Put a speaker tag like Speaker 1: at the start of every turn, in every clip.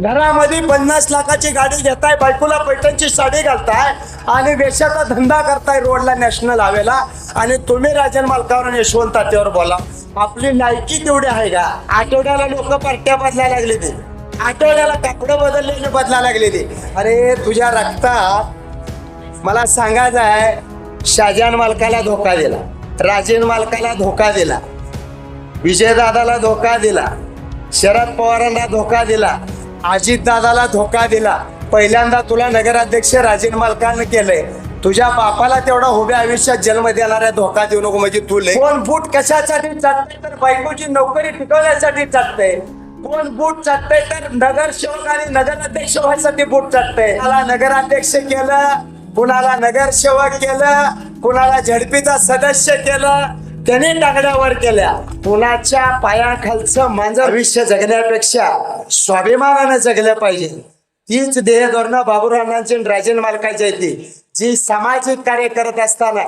Speaker 1: घरामध्ये पन्नास लाखाची गाडी घेताय बायकोला पैठणची साडी घालताय आणि वेशाचा धंदा करताय रोडला नॅशनल हवेला आणि तुम्ही राजन मालकावर आणि यशवंत तात्यावर बोला. आपली लायकी तेवढी आहे का? आठवड्याला लोक पार्ट्या बदलायला लागले ते. आठवड्याला कापडं बदललेले बदलायला लागले ते. अरे तुझ्या रक्तात मला सांगायचं आहे शाहजहान मालकाला धोका दिला राजेन मालकाला धोका दिला विजयदादाला धोका दिला शरद पवारांना धोका दिला अजितदादाला धोका दिला. पहिल्यांदा तुला नगराध्यक्ष राजीन मालकानं केलंय. तुझ्या बापाला तेवढा उभ्या आयुष्यात जन्म देणाऱ्या धोका देऊ नको म्हणजे तू कोण बूट कशासाठी चालतंय तर बायकोची नोकरी टिकवण्यासाठी चालतंय कोण बूट चालतंय तर नगरसेवक आणि नगराध्यक्ष व्हायसाठी बूट चालतंय मला नगराध्यक्ष केलं कुणाला नगरसेवक केलं कुणाला झडपीचा सदस्य केलं त्याने दगडावर केल्या. कुणाच्या पायाखालचं माझं आयुष्य जगण्यापेक्षा स्वाभिमानानं जगलं पाहिजे. तीच देह धोरणं बाबूरावांची राजन मालकाची आहे जी सामाजिक कार्य करत असताना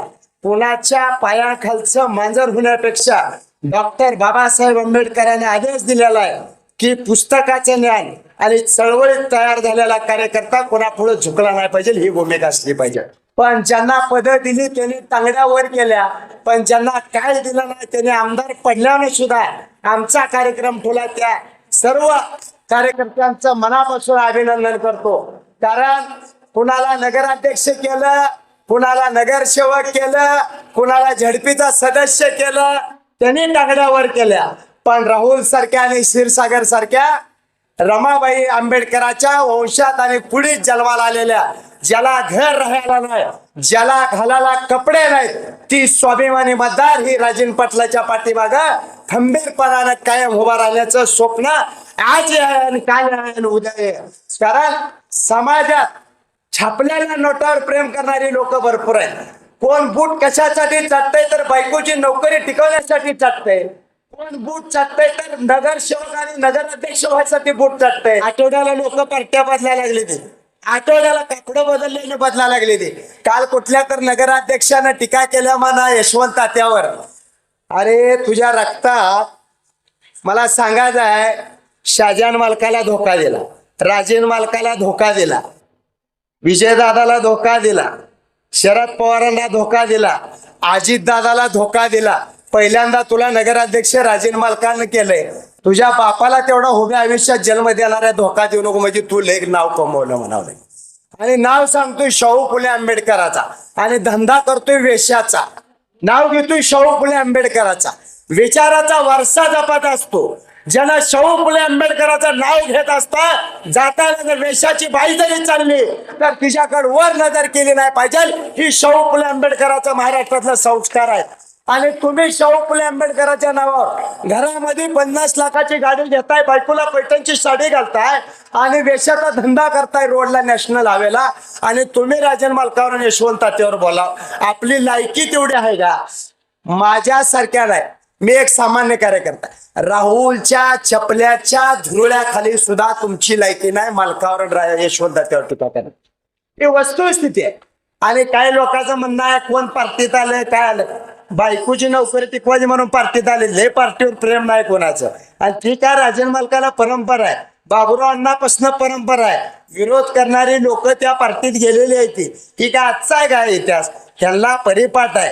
Speaker 1: कुणाच्या पायाखालचं मांजर होण्यापेक्षा डॉक्टर बाबासाहेब आंबेडकरांनी आदेश दिलेला आहे की पुस्तकाचे ज्ञान आणि चळवळीत तयार झालेला कार्यकर्ता कोणापुढे झुकला नाही पाहिजे ही भूमिका असली पाहिजे. पण ज्यांना पदं दिली त्यांनी तांगड्यावर केल्या पण ज्यांना काय दिलं नाही त्यांनी आमदार पडल्याने सुद्धा. आमचा कार्यक्रम ठेवला त्या सर्व कार्यकर्त्यांचं मनापासून अभिनंदन करतो. कारण कुणाला नगराध्यक्ष केलं कुणाला नगरसेवक केलं कुणाला झडपीचा सदस्य केलं त्यांनी टांगड्यावर केल्या. पण राहुल सारख्या आणि क्षीरसागर सारख्या रमाबाई आंबेडकराच्या वंशात आणि पुढे जन्माला आलेल्या ज्याला घर राहायला नाही ज्याला घालायला कपडे नाहीत ती स्वाभिमानी मतदार ही राजीन पाटलाच्या पाठीमाग खंबीरपणानं कायम उभा राहण्याचं स्वप्न आज आहे आणि काय आहे आणि उद्या आहे. कारण समाजात छापलेल्या नोटावर प्रेम करणारी लोक भरपूर आहेत. कोण बूट कशासाठी चाटतंय तर बायकोची नोकरी टिकवण्यासाठी चाटतंय. कोण बूट चाटतंय तर नगरसेवक आणि नगराध्यक्ष व्हायसाठी बूट चाटतंय. आठवड्याला लोक पार्ट्या बदलायला लागले ते आठवड्याला कापडं बदललेले बदला लागले ते. काल कुठल्या तर नगराध्यक्षानं टीका केल्या म्हणा यशवंत तात्यावर. अरे तुझ्या रक्तात मला सांगायचं आहे शाहजहान मालकाला धोका दिला राजेन मालकाला धोका दिला विजयदादाला धोका दिला शरद पवारांना धोका दिला अजितदादाला धोका दिला. पहिल्यांदा तुला नगराध्यक्ष राजेन मालकानं केलंय. तुझ्या बापाला तेवढा उभ्या आयुष्यात जन्म देणाऱ्या धोका देऊ नको म्हणजे तू लेख नाव कमवलं म्हणावं आणि नाव सांगतोय शाहू फुले आंबेडकराचा. आणि धंदा करतोय वेश्याचा. नाव घेतोय शाहू फुले आंबेडकराचा. विचाराचा वारसा जपत असतो. ज्यांना शाहू फुले आंबेडकराचं नाव घेत असता जाताना जर वेशाची बाई जरी चालली तर तिच्याकडे वर नजर केली नाही पाहिजे. ही शाहू फुले आंबेडकराचा महाराष्ट्रातला संस्कार आहे. आणि तुम्ही शाहू फुले आंबेडकराच्या नावावर घरामध्ये पन्नास लाखाची गाडी घेताय बायकोला पैठणची साडी घालताय आणि वेशाचा धंदा करताय रोडला नॅशनल हावेला. आणि तुम्ही राजन मालकावर आणि यशवंत तात्यावर बोला. आपली लायकी तेवढी आहे का? माझ्यासारख्या नाही. मी एक सामान्य कार्यकर्ता. राहुलच्या चपल्याच्या धुरळ्याखाली सुद्धा तुमची लायकी नाही मालकावर यशवंत तात्यावर टीका करा. ही वस्तुस्थिती आहे. आणि काही लोकांचं म्हणणं आहे कोण पार्टीत आलंय काय आलं बायकोची नोकरी टिकवायची म्हणून पार्टीत आली लय पार्टीवर प्रेम नाही कोणाचं. आणि ती काय राजन मालकाला परंपरा आहे. बाबुराव अण्णापासून परंपरा आहे. विरोध करणारी लोक त्या पार्टीत गेलेली आहे ती. ती काय आजचा आहे काय इतिहास? ह्यांना परिपाठ आहे.